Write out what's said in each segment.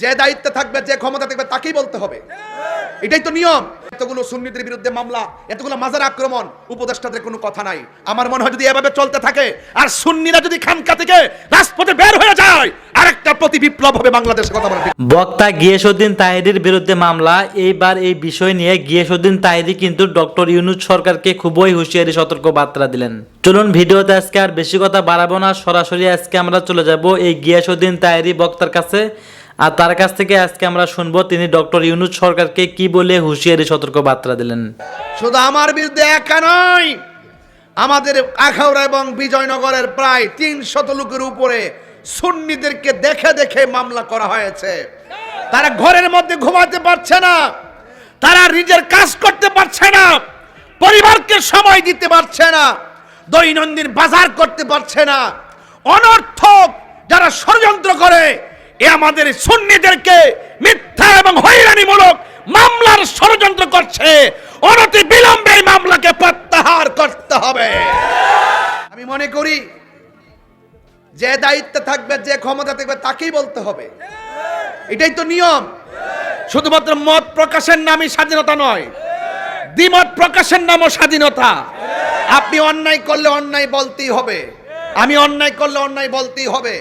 যে দায়িত্বে থাকবে, যে ক্ষমতা থাকবে, তাকেই বলতে হবে। এটাই তো নিয়ম। এতগুলো সুন্নিদের বিরুদ্ধে মামলা, এতগুলো মাজার আক্রমণ, উপদেষ্টাদের কোনো কথা নাই। আমার মনে হয় যদি এভাবে চলতে থাকে, আর সুন্নিরা যদি খানকা থেকে রাজপথে বের হয়ে যায়, আরেকটা প্রতি বিপ্লব হবে বাংলাদেশের কথা বলে বক্তা বিরুদ্ধে মামলা, এইবার এই বিষয় নিয়ে কিন্তু ডক্টর ইউনুস সরকারকে খুবই হুঁশিয়ারি সতর্ক বার্তা দিলেন। চলুন, ভিডিওতে আজকে আর বেশি কথা বাড়াবো না, সরাসরি আজকে আমরা চলে যাব এই গিয়াসুদ্দিন তাহিরি বক্তার কাছে। আর তার কাছ থেকে আজকে আমরা শুনব তিনি ডক্টর ইউনুস সরকারকে কি বলে হুঁশিয়ারি সতর্ক বার্তা দিলেন। শুধু আমার বিরুদ্ধে একা নয়, আমাদের আখাউড়া এবং বিজয়নগরের প্রায় তিন শত লোকের উপরে সুন্নিদেরকে দেখে দেখে মামলা করা হয়েছে। তারা ঘরের মধ্যে ঘুমাতে পারছে না, তারা নিজের কাজ করতে পারছে না, পরিবারকে সময় দিতে পারছে না, দৈনন্দিন বাজার করতে পারছে না। অনর্থক যারা ষড়যন্ত্র করে এ আমাদের সুন্নিদেরকে মিথ্যা এবং হয়রানিমূলক মামলার ষড়যন্ত্র করছে। অনতি বিলম্বে এই মামলাকে প্রত্যাহার করতে হবে। আমি মনে করি যে দায়িত্বে থাকবে যে ক্ষমতা থাকবে তাকেই বলতে হবে। এটাই তো নিয়ম। শুধুমাত্র মত প্রকাশের নামই স্বাধীনতা নয় দ্বিমত প্রকাশের নামও স্বাধীনতা। আপনি অন্যায় করলে অন্যায় বলতেই হবে। আমি অন্যায় করলে অন্যায় বলতেই হবে।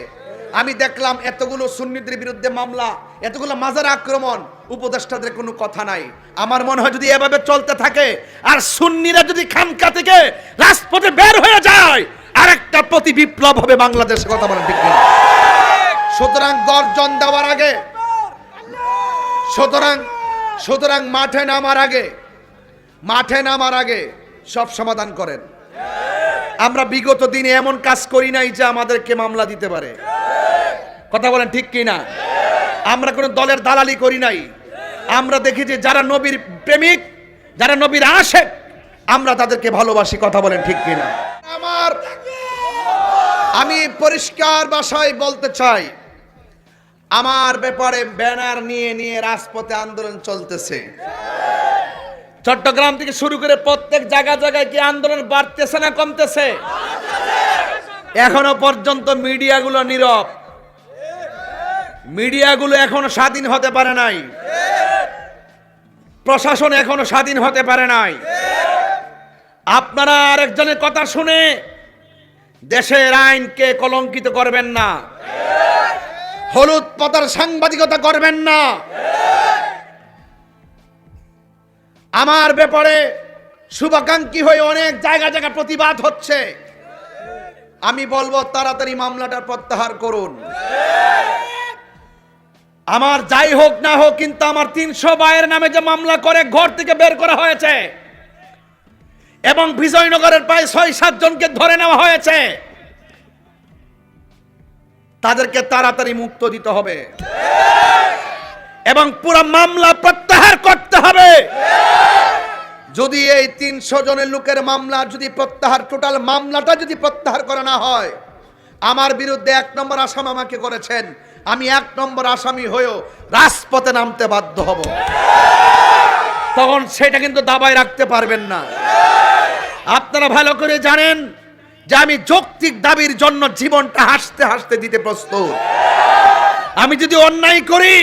আমি দেখলাম এতগুলো সুন্নিদের বিরুদ্ধে মামলা, এতগুলো মাজার আক্রমণ, উপদেষ্টাদের কোনো কথা নাই। আমার মনে হয় যদি এভাবে চলতে থাকে, আর সুন্নিরা যদি খানকা থেকে রাজপথে বের হয়ে যায় আর একটা প্রতি বিপ্লব হবে বাংলাদেশে, কথা বলেন ঠিক সুতরাং গর্জন দেওয়ার আগে, সুতরাং সুতরাং মাঠে নামার আগে, মাঠে নামার আগে সব সমাধান করেন। আমরা বিগত দিনে এমন কাজ করি নাই যে আমাদেরকে মামলা দিতে পারে। কথা বলেন ঠিক কি না আমরা কোনো দলের দালালি করি নাই। আমরা দেখি যে যারা নবীর প্রেমিক, যারা নবীর আশেক, আমরা তাদেরকে ভালোবাসি। কথা বলেন ঠিক কি না আমার আমি পরিষ্কার ভাষায় বলতে চাই, আমার ব্যাপারে ব্যানার নিয়ে নিয়ে রাজপথে আন্দোলন চলতেছে। চট্টগ্রাম থেকে শুরু করে প্রত্যেক জায়গা জায়গায় কি আন্দোলন বাড়তেছে না কমতেছে? এখনও পর্যন্ত মিডিয়াগুলো নীরব। মিডিয়াগুলো এখনও স্বাধীন হতে পারে নাই। প্রশাসন এখনও স্বাধীন হতে পারে নাই। আপনারা আরেকজনের কথা শুনে দেশের আইনকে কলঙ্কিত করবেন না। হলুদ পাতার সাংবাদিকতা করবেন না। আমার ব্যাপারে শুভাকাঙ্ক্ষী হয়ে অনেক জায়গা জায়গা প্রতিবাদ হচ্ছে। আমি বলব, তাড়াতাড়ি মামলাটা প্রত্যাহার করুন। আমার যাই হোক না হোক, কিন্তু আমার তিনশো বায়ের নামে যে মামলা করে, ঘর থেকে বের করা হয়েছে। এবং বিজয়নগরের প্রায় ছয়, সাত জনকে ধরে নেওয়া হয়েছে। তাদেরকে তাড়াতাড়ি মুক্ত দিতে হবে। এবং পুরো মামলা প্রত্যাহার করতে হবে। যদি এই তিনশো জনের লোকের মামলা যদি প্রত্যাহার, টোটাল মামলাটা যদি প্রত্যাহার করা না হয়, আমার বিরুদ্ধে এক নম্বর আসাম আমাকে করেছেন। আমি এক নম্বর আসামি হয়েও রাজপথে নামতে বাধ্য হব। তখন সেটা কিন্তু দাবায় রাখতে পারবেন না। আপনারা ভালো করে জানেন যে আমি যৌক্তিক দাবির জন্য জীবনটা হাসতে হাসতে দিতে প্রস্তুত। আমি যদি অন্যায় করি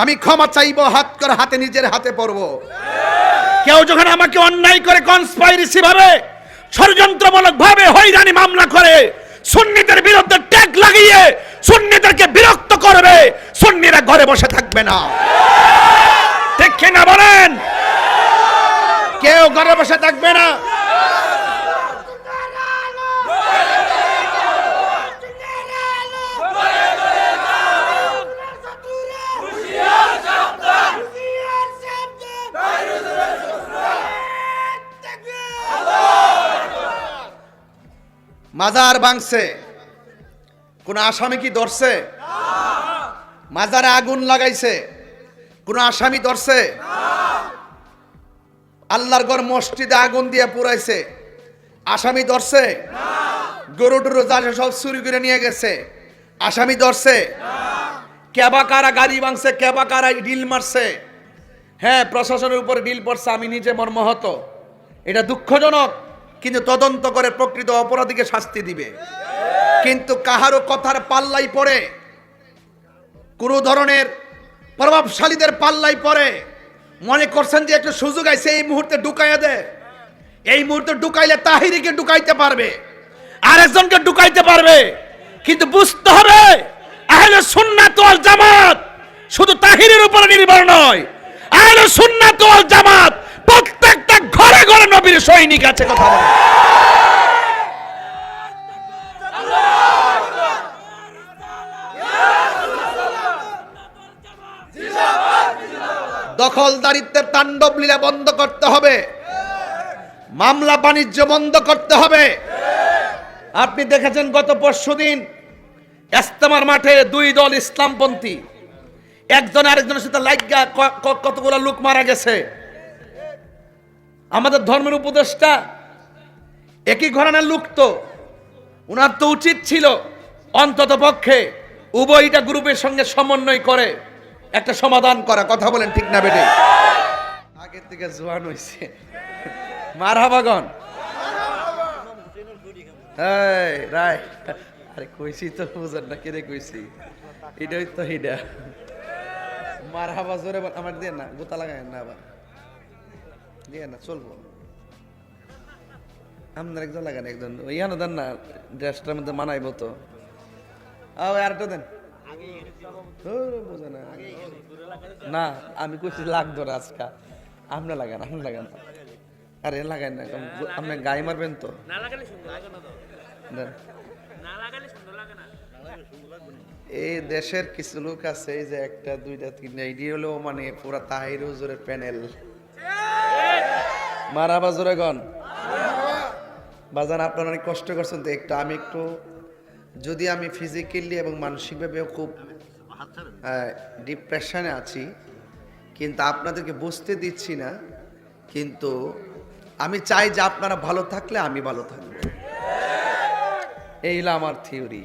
আমি ক্ষমা চাইব, হাত করে হাতে, নিজের হাতে পড়ব। কেউ যখন আমাকে অন্যায় করে কনস্পাইরেসি ভাবে ষড়যন্ত্রমূলক ভাবে হয়রানি মামলা করে, সুন্নিদের বিরুদ্ধে ট্যাগ লাগিয়ে সুন্নিদেরকে বিরক্ত করবে, সুন্নিরা ঘরে বসে থাকবে না। ঠিক কিনা বলেন? কেউ ঘরে বসে থাকবে না। মাজার ভাঙছে। কোন আসামি কি ধরছে? মাজারে আগুন লাগাইছে। কোন আসামি ধরছে? আল্লাহর ঘর মসজিদে আগুন দিয়ে পুরাইছে। আসামি ধরছে? গরু টরু যাচ্ছে সব চুরি করে নিয়ে গেছে। আসামি ধরছে? কেবা কারা গাড়ি ভাঙছে, কেবা কারা ডিল মারছে? হ্যাঁ প্রশাসনের উপর ডিল পড়ছে, আমি নিজে মর্মহত। এটা দুঃখজনক। কিন্তু তদন্ত করে প্রকৃত অপরাধীকে শাস্তি দিবে। কিন্তু কাহারও কথার পাল্লাই পড়ে, কোনো ধরনের প্রভাবশালীদের পাল্লাই পরে মনে করছেন যে একটা সুযোগ আছে, এই মুহূর্তে ঢুকাইয়া দে। এই মুহূর্তে ঢুকাইলে তাহিরিকে ঢুকাইতে পারবে, আরেকজনকে ঢুকাইতে পারবে। কিন্তু বুঝতে হবে, আহলে সুন্নাত ওয়াল জামাত শুধু তাহিরের উপরে নির্ভর নয়, আহলে সুন্নাত ওয়াল জামাত প্রত্যেকটা ঘরে ঘরে নবীর সৈনিক আছে, কথা বলে দখলদারিত্বের তাণ্ডব লীলা বন্ধ করতে হবে। মামলা বাণিজ্য বন্ধ করতে হবে। আপনি দেখেছেন গত পরশুদিন এস্তেমার মাঠে দুই দল ইসলামপন্থী, একজন আরেকজনের সাথে লাইগা কতগুলো লোক মারা গেছে। আমাদের ধর্মের উপদেষ্টা একই ঘরানার লোক তো। উনার তো উচিত ছিল অন্তত পক্ষে উভয়টা গ্রুপের সঙ্গে সমন্বয় করে একটা সমাধান করা। কথা বলেন ঠিক না বেটে? আগের থেকে জোয়ান হইছে। মারহাবাগন এই রাই আরে কইছি তো, বুঝেন না কেড়ে কইছি? এটাই তো এটা মারহাবা জোরে বল- আমার দিয়ে না, গোতা লাগায় না আবার। দিয়ে না চলবো। আপনার একজন লাগান একজন। ইয়ানো দেন না ড্রেসটার মধ্যে মানাইবো তো। আও আরেকটা দেন। বোঝে না। না আমি কইছি লাগতো আজকা। আপনি লাগান আপনি লাগান। আরে লাগান না আপনি গায়ে মারবেন তো। এই দেশের কিছু লোক আছে এই যে একটা দুইটা তিনটা এটি হলেও মানে পুরা তাহির হুজুরের প্যানেল। মারা বাজুরে গন বাজান, আপনারা অনেক কষ্ট করছেন তো, একটু আমি একটু, যদি আমি ফিজিক্যালি এবং মানসিকভাবেও খুব ডিপ্রেশনে আছি, কিন্তু আপনাদেরকে বুঝতে দিচ্ছি না, কিন্তু আমি চাই যে আপনারা ভালো থাকলে আমি ভালো থাকব। এই হলো আমার থিওরি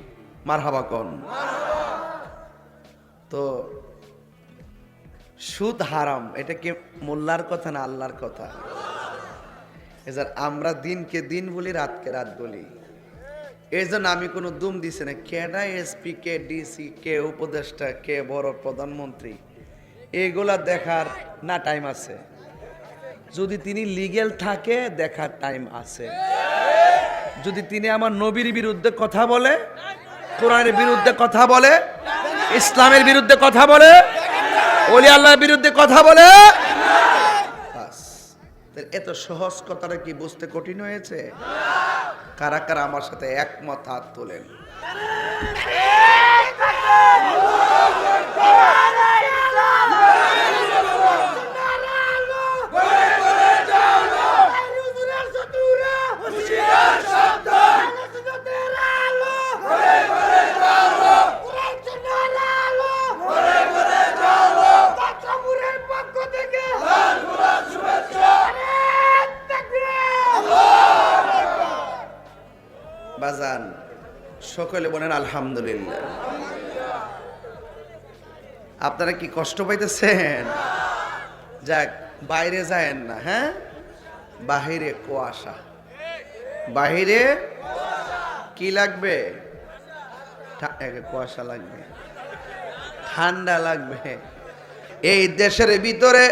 মারহাবা কন। তো, সুদ হারাম, এটা কি মোল্লার কথা না আল্লাহর কথা? এবার আমরা দিনকে দিন বলি, রাতকে রাত বলি। এই জন্য আমি কোনো দুম দিছি না। কেডা এসপি, কে ডিসি, কে উপদেষ্টা, কে বড় প্রধানমন্ত্রী? এগুলা দেখার না টাইম আছে। যদি তিনি লিগেল থাকে, দেখার টাইম আছে। যদি তিনি আমার নবীর বিরুদ্ধে কথা বলে, কোরআনের বিরুদ্ধে কথা বলে, ইসলামের বিরুদ্ধে কথা বলে ওলি আল্লাহর বিরুদ্ধে কথা বলে এত সহজ কথাটা কি বুঝতে কঠিন হয়েছে? কারা কারা আমার সাথে একমত হাত তোলেন? সকলে বলেন আলহামদুলিল্লাহ। আপনারা কি কষ্ট পাইতেছেন? যাক, বাইরে যায়েন না হ্যাঁ? বাহিরে কুয়াশা। বাহিরে কি লাগবে? কুয়াশা লাগবে। ঠান্ডা লাগবে। এই দেশের ভিতরে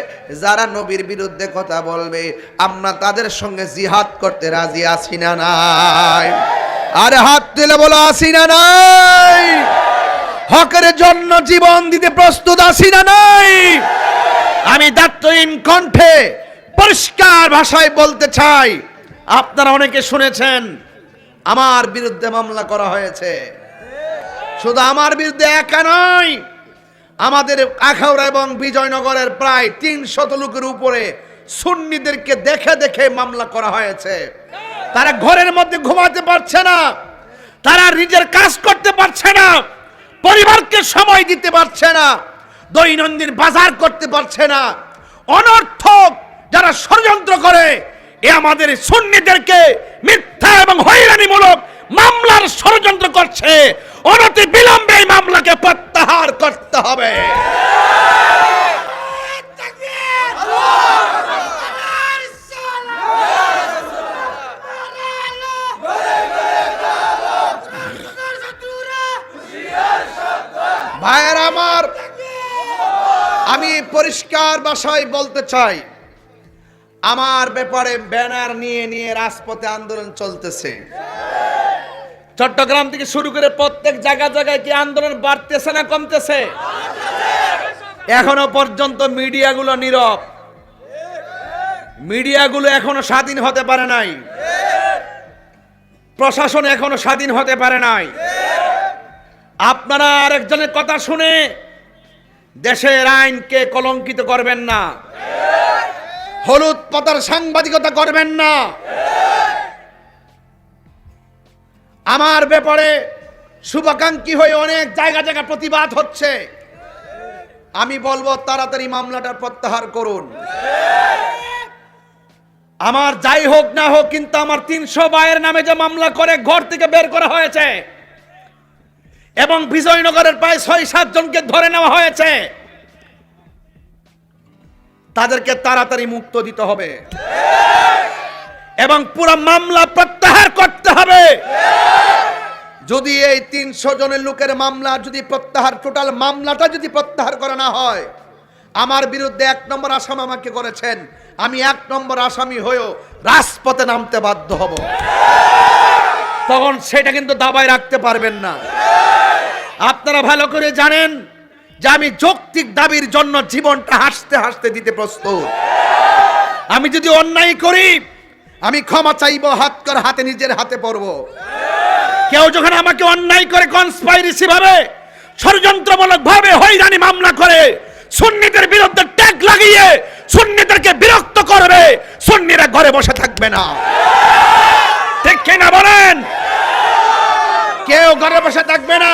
যারা নবীর বিরুদ্ধে কথা বলবে, আমরা তাদের সঙ্গে জিহাদ করতে রাজি আছি না নাই? আরে হাত তুলে বলো, আসি না নাই? হকের জন্য জীবন দিতে প্রস্তুত আসি না নাই? আমি দাত্তহীন কণ্ঠে পরিষ্কার ভাষায় বলতে চাই, আপনারা অনেকে শুনেছেন, আমার বিরুদ্ধে মামলা করা হয়েছে। শুধু আমার বিরুদ্ধে একা নয়, আমাদের আখাউড়া এবং বিজয়নগরের প্রায় তিন শত লোকের উপরে সুন্নিদেরকে দেখে দেখে মামলা করা হয়েছে। তারা ঘরের মধ্যে ঘুমাতে পারছে না। তারা নিজের কাজ করতে পারছে না। পরিবারকে সময় দিতে পারছে না। দৈনন্দিন বাজার করতে পারছে না। অনর্থক যারা ষড়যন্ত্র করে, এ আমাদের সুন্নিদেরকে মিথ্যা এবং হয়রানিমূলক মামলার ষড়যন্ত্র করছে। অনতি বিলম্বে এই মামলাকে প্রত্যাহার করতে হবে। পরিষ্কার ভাষায় বলতে চাই, আমার ব্যাপারে ব্যানার নিয়ে নিয়ে রাজপথে আন্দোলন চলতেছে। চট্টগ্রাম থেকে শুরু করে প্রত্যেক জায়গা জায়গায় কি আন্দোলন বাড়তেছে না কমতেছে? এখনও পর্যন্ত মিডিয়াগুলো নীরব। মিডিয়াগুলো এখনও স্বাধীন হতে পারে নাই। প্রশাসন এখনও স্বাধীন হতে পারে নাই। আপনারা আরেকজনের কথা শুনে দেশের আইনকে কলঙ্কিত করবেন না। হলুদ পাতার সাংবাদিকতা করবেন না। আমার ব্যাপারে শুভাকাঙ্ক্ষী হয়ে অনেক জায়গা জায়গা প্রতিবাদ হচ্ছে। আমি বলব, তাড়াতাড়ি মামলাটা প্রত্যাহার করুন। আমার যাই হোক না হোক, কিন্তু আমার তিনশো বায়ের নামে যে মামলা করে ঘর থেকে বের করা হয়েছে এবং বিজয়নগরের প্রায় ছয়, সাত জনকে ধরে নেওয়া হয়েছে। তাদেরকে তাড়াতাড়ি মুক্ত দিতে হবে। এবং পুরো মামলা প্রত্যাহার করতে হবে। যদি এই তিনশো জনের লোকের মামলা যদি প্রত্যাহার, টোটাল মামলাটা যদি প্রত্যাহার করা না হয়, আমার বিরুদ্ধে এক নম্বর আসামি আমাকে করেছেন। আমি এক নম্বর আসামি হয়েও রাজপথে নামতে বাধ্য হব। তখন সেটা কিন্তু দাবায় রাখতে পারবেন না। আপনারা ভালো করে জানেন যে আমি যৌক্তিক দাবির জন্য জীবনটা হাসতে হাসতে দিতে প্রস্তুত। আমি যদি অন্যায় করি, আমি ক্ষমা চাইব, হাত কর হাতে, নিজের হাতে পড়ব কেউ যখন আমাকে অন্যায় করে কনস্পাইরেসি ভাবে ষড়যন্ত্রমূলক ভাবে হয়রানি মামলা করে, সুন্নিদের বিরুদ্ধে ট্যাগ লাগিয়ে সুন্নিদেরকে বিরক্ত করবে, সুন্নিরা ঘরে বসে থাকবে না। ঠিক কিনা বলেন? কেউ ঘরে বসে থাকবে না।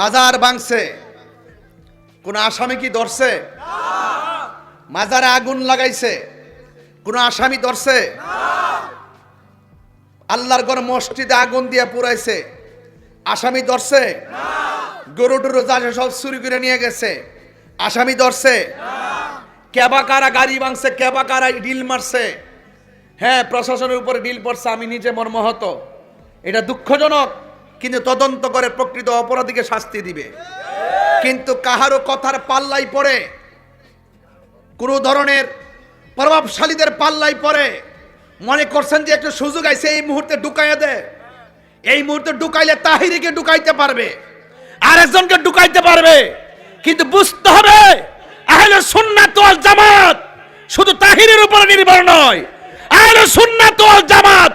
মাজার ভাঙছে। কোন আসামি কি ধরছে? মাজারে আগুন লাগাইছে। কোন আসামি ধরছে? আল্লাহর ঘর মসজিদে আগুন দিয়ে পুরাইছে। আসামি ধরছে? গরু টরু যা সব চুরি করে নিয়ে গেছে। আসামি ধরছে? কেবা কারা গাড়ি ভাঙছে, কেবা কারা ডিল মারছে? হ্যাঁ প্রশাসনের উপরে ডিল পড়ছে, আমি নিজে মর্মহত। এটা দুঃখজনক। কিন্তু তদন্ত করে প্রকৃত অপরাধীকে শাস্তি দিবে। কিন্তু কাহারও কথার পাল্লাই পড়ে, কোনো ধরনের প্রভাবশালীদের পাল্লাই পড়ে, মনে করছেন যে একটা সুযোগ আছে, এই মুহূর্তে ঢুকাইয়া দে। এই মুহূর্তে ঢুকাইলে তাহিরিকে ঢুকাইতে পারবে, আরেকজনকে ঢুকাইতে পারবে। কিন্তু বুঝতে হবে, আহলে সুন্নাত ওয়াল জামাত শুধু তাহিরের উপরে নির্ভর নয়, আহলে সুন্নাত ওয়াল জামাত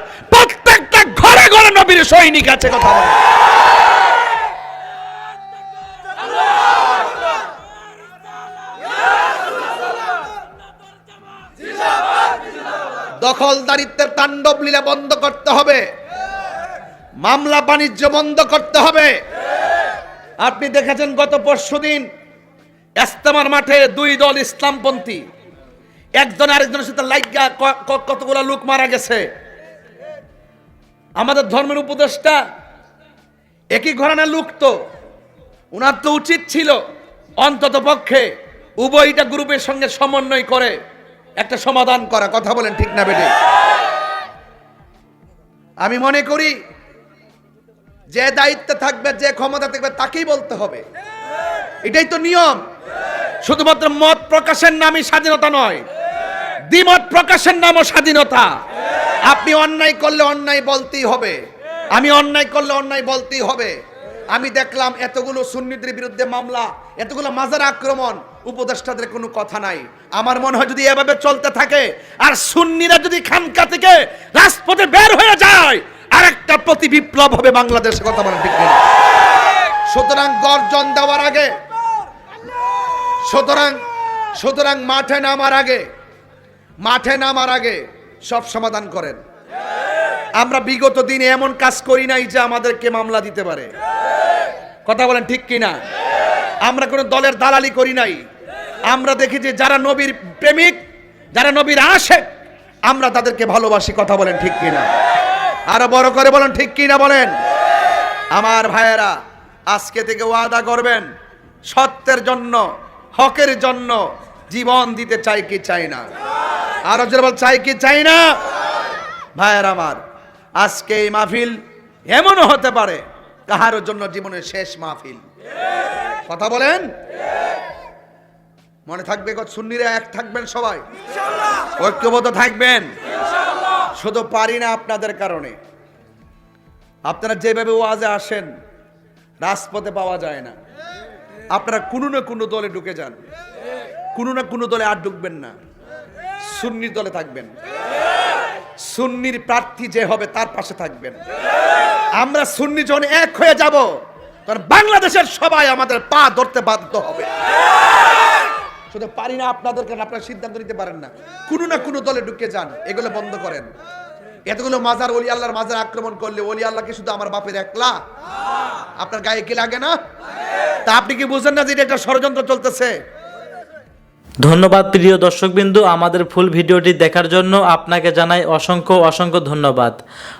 ঘরে ঘরে নবীর সৈনিক আছে কথা বলে। দখলদারিত্বের তাণ্ডব লীলা বন্ধ করতে হবে। মামলা বাণিজ্য বন্ধ করতে হবে। আপনি দেখেছেন গত পরশুদিন এস্তেমার মাঠে দুই দল ইসলামপন্থী। একজন আরেকজনের সাথে লাইগা কতগুলো লোক মারা গেছে। আমাদের ধর্মের উপদেষ্টা, একই ঘরানার লোক তো ওনার তো উচিত ছিল অন্তত পক্ষে উভয়টা গ্রুপের সঙ্গে সমন্বয় করে একটা সমাধান করা। কথা বলেন ঠিক না বেটে আমি মনে করি যে দায়িত্বে থাকবে, যে ক্ষমতা থাকবে তাকেই বলতে হবে। এটাই তো নিয়ম। শুধুমাত্র মত প্রকাশের নামই স্বাধীনতা নয়, দ্বিমত প্রকাশের নামও স্বাধীনতা। আপনি অন্যায় করলে অন্যায় বলতেই হবে। আমি অন্যায় করলে অন্যায় বলতেই হবে। আমি দেখলাম এতগুলো সুন্নিদের বিরুদ্ধে মামলা, এতগুলো মাজার আক্রমণ, উপদেষ্টাদের কোনো কথা নাই। আমার মনে হয় যদি এভাবে চলতে থাকে, আর সুন্নিরা যদি খানকা থেকে রাজপথে বের হয়ে যায় আর একটা প্রতি বিপ্লব হবে বাংলাদেশে কথা বলেন ঠিক সুতরাং গর্জন দেওয়ার আগে, সুতরাং সুতরাং মাঠে নামার আগে, মাঠে নামার আগে সব সমাধান করেন। আমরা বিগত দিনে এমন কাজ করি নাই যে আমাদেরকে মামলা দিতে পারে। কথা বলেন ঠিক কিনা? আমরা কোনো দলের দালালি করি নাই। আমরা দেখি যে যারা নবীর প্রেমিক, যারা নবীর আসে আমরা তাদেরকে ভালোবাসি। কথা বলেন ঠিক কিনা? আরও বড় করে বলেন ঠিক কিনা বলেন? আমার ভাইয়েরা, আজকে থেকে ওয়াদা করবেন, সত্যের জন্য, হকের জন্য জীবন দিতে চাই কি চাই না? আরও বল, চাই কি, চাই না? ভাইয়ের আমার, আজকে এই মাহফিল এমনও হতে পারে কাহারোর জন্য জীবনের শেষ মাহফিল। কথা বলেন? মনে থাকবে সুন্নিরা এক থাকবেন সবাই? ঐক্যবদ্ধ থাকবেন? শুধু পারি না আপনাদের কারণে। আপনারা যেভাবে ওয়াজে আসেন, রাজপথে পাওয়া যায় না। আপনারা কোনো না কোনো দলে ঢুকে যান। কোনো না কোনো দলে আর ঢুকবেন না। সুন্নি দলে থাকবেন। সুন্নির প্রার্থী যে হবে তার পাশে থাকবেন। আমরা সুন্নি জন এক হয়ে যাব, তখন বাংলাদেশের সবাই আমাদের পা ধরতে বাধ্য হবে। শুধু পারি না আপনাদের কারণে আপনারা সিদ্ধান্ত নিতে পারেন না। কোনো না কোনো দলে ঢুকে যান, এগুলো বন্ধ করেন। এতগুলো মাজার, ওলি আল্লাহর মাজার আক্রমণ করলে ওলি আল্লাহকে শুধু আমার বাপের একলা? আপনার গায়ে কি লাগে না? তা আপনি কি বুঝেন না যে এটা একটা ষড়যন্ত্র চলতেছে? ধন্যবাদ প্রিয় দর্শকবিন্দু, আমাদের ফুল ভিডিওটি দেখার জন্য আপনাকে জানাই অসংখ্য অসংখ্য ধন্যবাদ।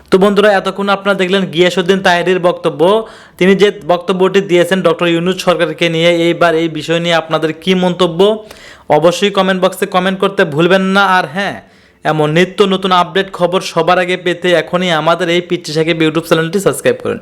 তো বন্ধুরা, এতক্ষণ আপনারা দেখলেন গিয়াসুদ্দিন তাহেরির বক্তব্য। তিনি যে বক্তব্যটি দিয়েছেন ডক্টর ইউনুস সরকারকে নিয়ে, এইবার এই বিষয় নিয়ে আপনাদের কি মন্তব্য? অবশ্যই কমেন্ট বক্সে কমেন্ট করতে ভুলবেন না। আর হ্যাঁ এমন নিত্য নতুন আপডেট খবর সবার আগে পেতে এখনই আমাদের এই পিচ্ছি সাকিব ইউটিউব চ্যানেলটি সাবস্ক্রাইব করুন।